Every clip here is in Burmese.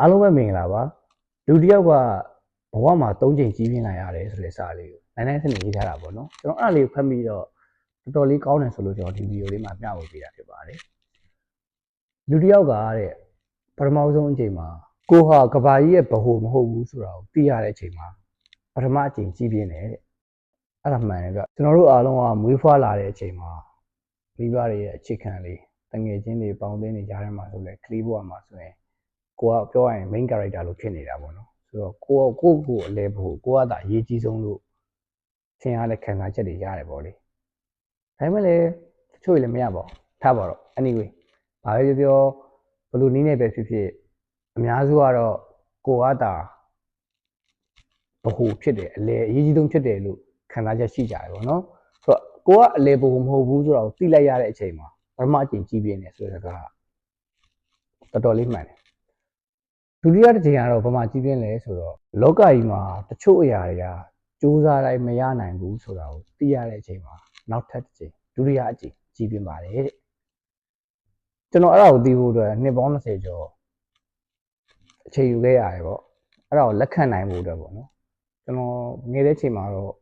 အားလုံးပဲမင်္ဂလာပါလူတစ်ယောက်ကဘဝမှာ၃ချိန်ကြီးပြင်းလာရတယ်ဆိုတဲ့စာလေးကိုနိုင်နိုင်စနေရေးထားတာပေါ့နော်ကျွန်တော်အဲ့ဒါလေးကိုဖတ်ပြီးတော့တော်တော်လေးကောင်းတယ်ဆိုလို့ကျွန်တော်ဒီဗီဒီယိုလေးမှာမျှဝေပေးတာဖြစ်ပါတယ်လူတစ်ယောက်ကတဲ့ပထမဆုံးအချိန်မှာကိုဟာကဘာကြီးရဲ့ဗဟိုမဟုတ်ဘူးဆိုတာကိုသိရတဲ့အချိန်မှာပထမအချိန်ကြီးပြင်းတယ်တဲ့အဲ့ဒါမှန်တယ်ဗျကျွန်တော်တို့အားလုံးကမွေးဖွားလာတဲ့အချိန်မှာမိဘတွေရဲ့အခြေခံလေးတငယ်ချင်းတွေပေါင်းသင်းနေကြတဲ့မှာဆိုလဲကလေးဘဝမှာဆိုရင် ကိုကပြောရရင် main character လို့ဖြစ်နေတာပေါ့နော်ဆိုတော့ကိုကကိုကိုအလဲဖို့ကိုကသာအရေးကြီးဆုံးလို့သင်ရတဲ့ခံစားချက်တွေရတယ်ပေါ့လေဒါပေမဲ့လည်းတချို့တွေလည်းမရပါဘူးထားပါတော့ anyway ဘာပဲပြောပြောဘယ်လိုနည်းနဲ့ပဲဖြစ်ဖြစ်အများစုကတော့ကိုကသာဘဟုဖြစ်တယ်အလဲအရေးကြီးဆုံးဖြစ်တယ်လို့ခံစားချက်ရှိကြတယ်ပေါ့နော်ဆိုတော့ကိုကအလဲဘဟုမဟုတ်ဘူးဆိုတော့သိလိုက်ရတဲ့အချိန်မှာပထမအချိန်ကြီးပြင်းနေဆိုတဲ့စကားကတော်တော်လေးမှန်တယ် ဒုတိယတစ်ချိန်ကတော့ဘာမှကြီးပြင်းလဲဆိုတော့လောကကြီးမှာတချို့အရာတွေကစူးစမ်းတိုင်းမရနိုင်ဘူးဆိုတာကိုသိရတဲ့အချိန်မှာနောက်ထပ်တစ်ချိန်ဒုတိယအချိန်ကြီးပြင်းပါတယ်တဲ့ကျွန်တော်အဲ့ဒါကိုသိဖို့အတွက်နှစ်ပေါင်း20ကျော်အချိန်ယူခဲ့ရတယ်ပေါ့အဲ့ဒါကိုလက်ခံနိုင်ဖို့အတွက်ပေါ့နော်ကျွန်တော်ငယ်တဲ့ချိန်မှာတော့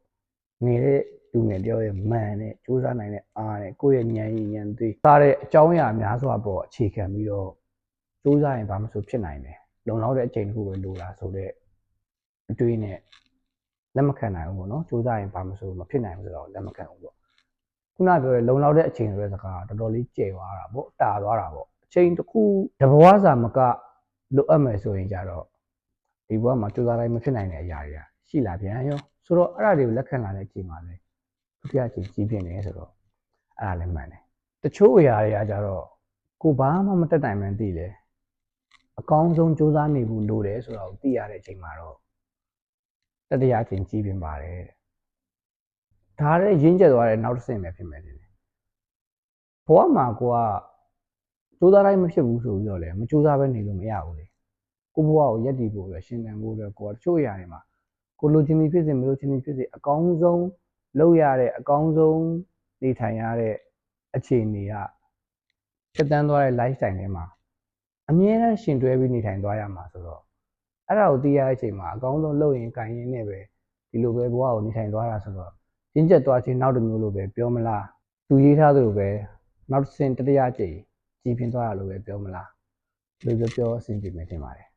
နေတဲ့လူငယ်တယောက်ရဲ့မန်နဲ့စူးစမ်းနိုင်တဲ့အားနဲ့ကိုယ့်ရဲ့ဉာဏ်ရည်ဉာဏ်သိစားတဲ့အကြောင်းအရာများစွာပေါ်အခြေခံပြီးတော့စူးစမ်းရင်ဘာမှမဆိုဖြစ်နိုင်တယ် လုံလောက်တဲ့အချိန်တစ်ခုပဲလိုတာဆိုတော့အတွေးနဲ့လက်မခံနိုင်ဘူးပေါ့နော်စူးစမ်းရင်ဘာမှမဆိုမဖြစ်နိုင်ဘူးဆိုတော့လက်မခံဘူးပေါ့ခုနပြောတဲ့လုံလောက်တဲ့အချိန်ဆိုတဲ့စကားကတော်တော်လေးကျယ်သွားတာပေါ့တာသွားတာပေါ့အချိန်တစ်ခုတဘဝစာမကလိုအပ်မယ်ဆိုရင်ကြတော့ဒီဘဝမှာစူးစမ်းတိုင်းမဖြစ်နိုင်တဲ့အရာတွေကရှိလာပြန်ရောဆိုတော့အဲ့ဒါတွေကိုလက်ခံလာတဲ့အချိန်မှာလည်းဒုတိယအချိန်ကြီးပြင်းနေဆိုတော့အဲ့ဒါလည်းမှန်တယ်တချို့အရာတွေကကြတော့ကိုဘာမှမတက်နိုင်မှန်းသိတယ် အကောင်းဆုံးစူးစမ်းနေဘူးလို့တယ်ဆိုတာကိုသိရတဲ့အချိန်မှာတော့တတိယအချိန်ကြီးပင်ပါတယ်တဲ့ဒါလည်းရင်းကျက်သွားတဲ့နောက်တစ်ဆင့်ပဲဖြစ်မယ်တင်တယ်ဘဝမှာကိုကစူးစမ်းတိုင်းမဖြစ်ဘူးဆိုပြီးတော့လည်းမစူးစမ်းပဲနေလို့မရဘူးလေကိုဘဝကိုရက်တည်ဖို့အတွက်ရှင်သန်ဖို့အတွက်ကိုကတချို့အရာတွေမှာကိုလိုချင်သည်ဖြစ်စေမလိုချင်သည်ဖြစ်စေအကောင်းဆုံးလုပ်ရတဲ့အကောင်းဆုံးနေထိုင်ရတဲ့အခြေအနေကဖြစ်တန်းသွားတဲ့ lifestyle တွေမှာ အမြဲတမ်းရှင်တွဲပြီးနေထိုင်သွားရမှာဆိုတော့အဲ့ဒါကိုသိရတဲ့အချိန်မှာအကောင်းဆုံးလုပ်ရင်ကန်ရင်နဲ့ပဲဒီလိုပဲဘဝကိုနေထိုင်သွားတာဆိုတော့ရင်းကျက်သွားခြင်းနောက်တစ်မျိုးလိုပဲပြောမလားသူရေးထားသလိုပဲနောက်တစ်ဆင့်တတိယကြိမ်ကြည်ပြင်းသွားတာလိုပဲပြောမလားဘယ်လိုပြောပြောအဆင်ပြေမယ်ထင်ပါတယ်